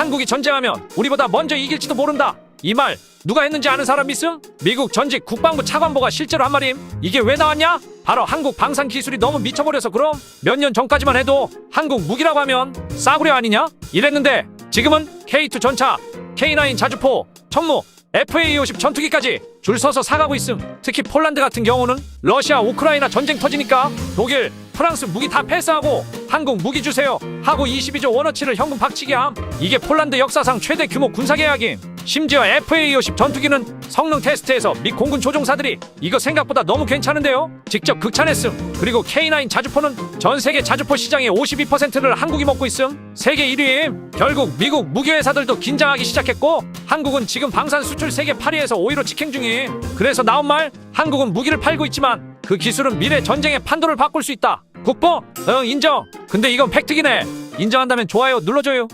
한국이 전쟁하면 우리보다 먼저 이길지도 모른다. 이 말 누가 했는지 아는 사람 있음? 미국 전직 국방부 차관보가 실제로 한 말임. 이게 왜 나왔냐? 바로 한국 방산 기술이 너무 미쳐버려서 그럼 몇 년 전까지만 해도 한국 무기라고 하면 싸구려 아니냐? 이랬는데 지금은 K2 전차, K9 자주포, 청무, FA50 전투기까지 줄 서서 사가고 있음. 특히 폴란드 같은 경우는 러시아 우크라이나 전쟁 터지니까 독일, 프랑스 무기 다 패스하고 한국 무기 주세요 하고 22조 원어치를 현금 박치기 함. 이게 폴란드 역사상 최대 규모 군사 계약임. 심지어 FA50 전투기는 성능 테스트에서 미 공군 조종사들이 이거 생각보다 너무 괜찮은데요? 직접 극찬했음. 그리고 K9 자주포는 전 세계 자주포 시장의 52%를 한국이 먹고 있음. 세계 1위임. 결국 미국 무기 회사들도 긴장하기 시작했고 한국은 지금 방산 수출 세계 8위에서 5위로 직행 중임. 그래서 나온 말 한국은 무기를 팔고 있지만 그 기술은 미래 전쟁의 판도를 바꿀 수 있다. 국보? 응 인정. 근데 이건 팩트기네. 인정한다면 좋아요 눌러줘요.